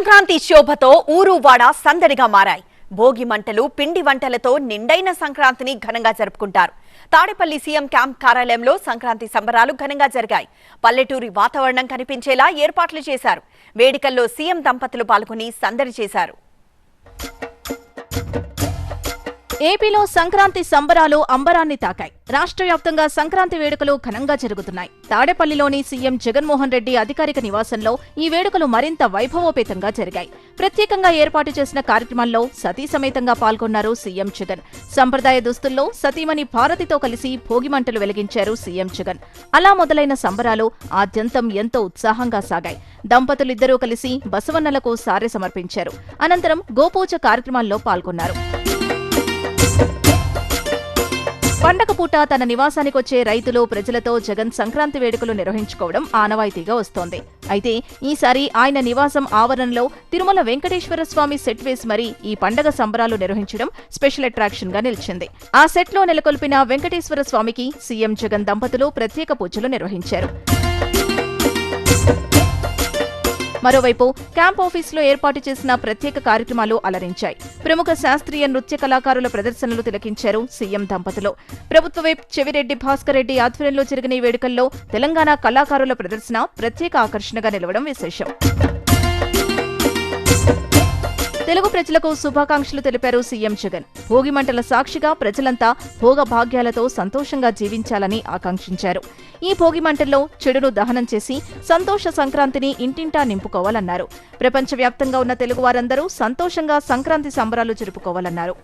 సంక్రాంతి శోభతో ఊరు వాడ సందడిగా మారాయి. భోగి మంటలు పిండి వంటలతో నిండైన సంక్రాంతిని ఘనంగా జరుపుకుంటారు. తాడేపల్లి సీఎం క్యాంప్ కార్యాలయంలో సంక్రాంతి సంబరాలు ఘనంగా జరిగాయి. పల్లెటూరి వాతావరణం కనిపించేలా ఏర్పాట్లు చేశారు. వేడుకల్లో సీఎం దంపతులు పాల్గొని సందడి చేశారు. ఏపీలో సంక్రాంతి సంబరాలు అంబరాన్ని తాకాయి. రాష్ట్ర వ్యాప్తంగా సంక్రాంతి వేడుకలు ఘనంగా జరుగుతున్నాయి. తాడేపల్లిలోని సీఎం జగన్మోహన్ రెడ్డి అధికారిక నివాసంలో ఈ వేడుకలు మరింత వైభవోపేతంగా జరిగాయి. ప్రత్యేకంగా ఏర్పాటు చేసిన కార్యక్రమంలో సతీ సమేతంగా పాల్గొన్నారు సీఎం జగన్. సంప్రదాయ దుస్తుల్లో సతీమణి భారతితో కలిసి భోగిమంటలు వెలిగించారు సీఎం జగన్. అలా మొదలైన సంబరాలు ఆద్యంతం ఎంతో ఉత్సాహంగా సాగాయి. దంపతులిద్దరూ కలిసి బసవన్నలకు సారె సమర్పించారు. అనంతరం గోపూజ కార్యక్రమాల్లో పాల్గొన్నారు. పండగ పూట తన నివాసానికొచ్చే రైతులు ప్రజలతో జగన్ సంక్రాంతి వేడుకలు నిర్వహించుకోవడం ఆనవాయితీగా వస్తోంది. అయితే ఈసారి ఆయన నివాసం ఆవరణలో తిరుమల వెంకటేశ్వర స్వామి సెట్ వేసి మరీ ఈ పండగ సంబరాలు నిర్వహించడం స్పెషల్ అట్రాక్షన్గా నిలిచింది. ఆ సెట్లో నెలకొల్పిన వెంకటేశ్వర స్వామికి సీఎం జగన్ దంపతులు ప్రత్యేక పూజలు నిర్వహించారు. మరోవైపు క్యాంప్ ఆఫీసులో ఏర్పాటు చేసిన ప్రత్యేక కార్యక్రమాలు అలరించాయి. ప్రముఖ శాస్త్రీయ నృత్య కళాకారుల ప్రదర్శనలు తిలకించారు సీఎం దంపతులు. ప్రభుత్వ వైపు చెవిరెడ్డి భాస్కర్ రెడ్డి ఆధ్వర్యంలో జరిగిన ఈ వేడుకల్లో తెలంగాణ కళాకారుల ప్రదర్శన ప్రత్యేక ఆకర్షణగా నిలవడం విశేషం. తెలుగు ప్రజలకు శుభాకాంక్షలు తెలిపారు సీఎం జగన్. భోగి మంటల సాక్షిగా ప్రజలంతా భోగ భాగ్యాలతో సంతోషంగా జీవించాలని ఆకాంక్షించారు. ఈ భోగి మంటల్లో చెడును దహనం చేసి సంతోష సంక్రాంతిని ఇంటింటా నింపుకోవాలన్నారు. ప్రపంచవ్యాప్తంగా ఉన్న తెలుగు వారందరూ సంతోషంగా సంక్రాంతి సంబరాలు జరుపుకోవాలన్నారు.